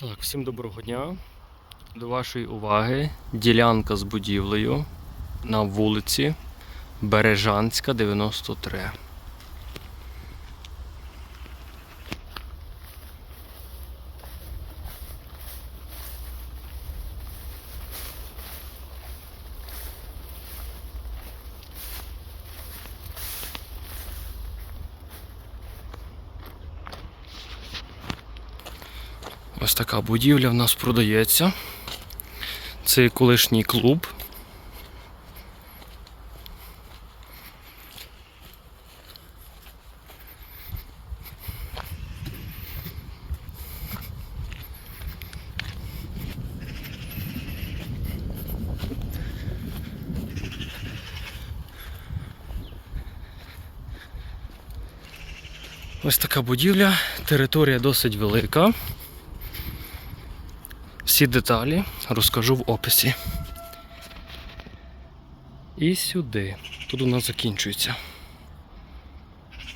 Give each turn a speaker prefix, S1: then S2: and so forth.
S1: Так, всім доброго дня. До вашої уваги ділянка з будівлею на вулиці Бережанська, 93. Ось така будівля в нас продається. Це колишній клуб. Ось така будівля, територія досить велика. Всі деталі розкажу в описі. І сюди. Тут у нас закінчується.